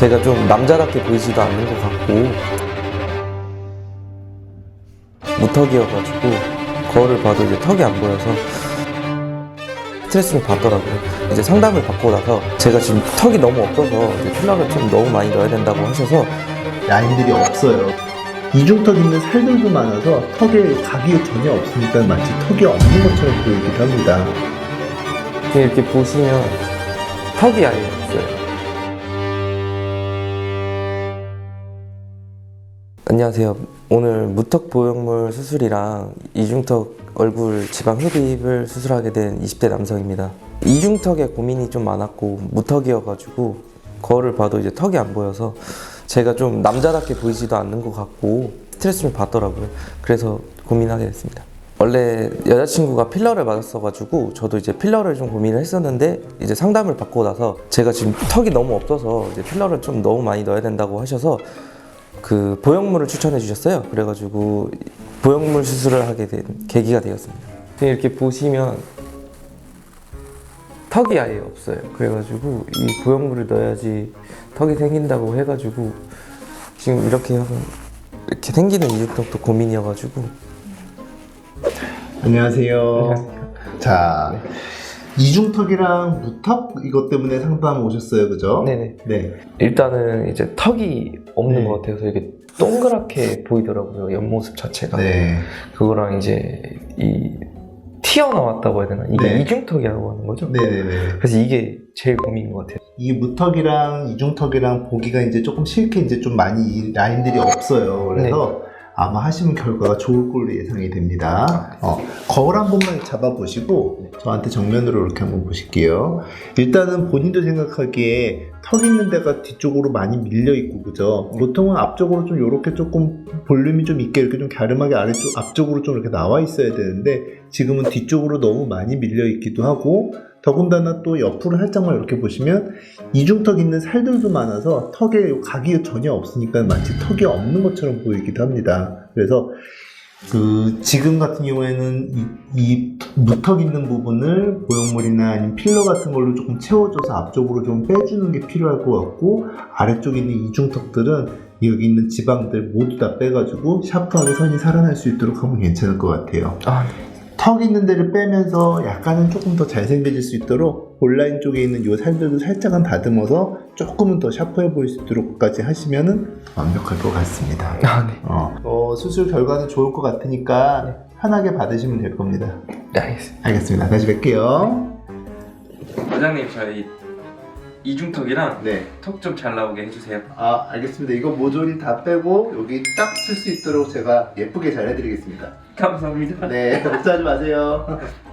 제가 좀 남자답게 보이지도 않는 것 같고 무턱이어가지고 거울을 봐도 이제 턱이 안 보여서 스트레스를 받더라고요. 이제 상담을 받고 나서 제가 지금 턱이 너무 없어서 이제 필러를 좀 너무 많이 넣어야 된다고 하셔서 라인들이 없어요. 이중턱 있는 살들도 많아서 턱에 각이 전혀 없으니까 마치 턱이 없는 것처럼 보이기도 합니다. 이렇게 보시면 턱이 아예 없어요. 안녕하세요. 오늘 무턱 보형물 수술이랑 이중턱 얼굴 지방 흡입을 수술하게 된 20대 남성입니다. 이중턱에 고민이 좀 많았고 무턱이어가지고 거울을 봐도 이제 턱이 안 보여서 제가 좀 남자답게 보이지도 않는 것 같고 스트레스를 받더라고요. 그래서 고민하게 됐습니다. 원래 여자친구가 필러를 맞았어가지고 저도 이제 필러를 좀 고민을 했었는데 이제 상담을 받고 나서 제가 지금 턱이 너무 없어서 이제 필러를 좀 너무 많이 넣어야 된다고 하셔서 그 보형물을 추천해 주셨어요. 그래가지고 보형물 수술을 하게 된 계기가 되었습니다. 이렇게 보시면 턱이 아예 없어요. 그래가지고 이 보형물을 넣어야지 턱이 생긴다고 해가지고 지금 이렇게 이렇게 생기는 이중턱도 고민이어가지고 안녕하세요. 자, 이중턱이랑 무턱 이것 때문에 상담 오셨어요, 그죠? 네네 네. 일단은 이제 턱이 없는 네. 것 같아서 이게 동그랗게 보이더라고요 옆모습 자체가 네. 그거랑 이제 이 튀어나왔다고 해야 되나 이게 네. 이중턱이라고 하는 거죠 네네네. 그래서 이게 제일 고민인 것 같아요 이 무턱이랑 이중턱이랑 보기가 이제 조금 싫게 이제 좀 많이 이 라인들이 없어요. 그래서 아마 하시는 결과가 좋을 걸로 예상이 됩니다. 어, 거울 한 번만 잡아보시고 저한테 정면으로 이렇게 한번 보실게요. 일단은 본인도 생각하기에 턱 있는 데가 뒤쪽으로 많이 밀려 있고 그죠? 보통은 앞쪽으로 좀 이렇게 조금 볼륨이 좀 있게 이렇게 좀 갸름하게 아래쪽 앞쪽으로 좀 이렇게 나와 있어야 되는데 지금은 뒤쪽으로 너무 많이 밀려 있기도 하고 더군다나 또 옆으로 살짝만 이렇게 보시면 이중턱 있는 살들도 많아서 턱에 각이 전혀 없으니까 마치 턱이 없는 것처럼 보이기도 합니다. 그래서 그 지금 같은 경우에는 이, 이 무턱 있는 부분을 보형물이나 아니면 필러 같은 걸로 조금 채워줘서 앞쪽으로 좀 빼주는 게 필요할 것 같고 아래쪽에 있는 이중턱들은 여기 있는 지방들 모두 다 빼가지고 샤프하게 선이 살아날 수 있도록 하면 괜찮을 것 같아요. 아턱 있는 데를 빼면서 약간은 조금 더 잘생겨질 수 있도록 볼라인 쪽에 있는 요 살들도 살짝은 다듬어서 조금은 더 샤프해 보일 수 있도록까지 하시면은 완벽할 것 같습니다. 아, 네. 어, 어, 수술 결과는 좋을 것 같으니까 편하게 받으시면 될 겁니다. 네 알겠습니다 알겠습니다. 다시 뵐게요. 과장님 저희 이중턱이랑 네. 턱 좀 잘 나오게 해주세요 아, 알겠습니다. 이거 모조리 다 빼고 여기 딱 쓸 수 있도록 제가 예쁘게 잘 해드리겠습니다. 감사합니다 네, 걱정하지 마세요.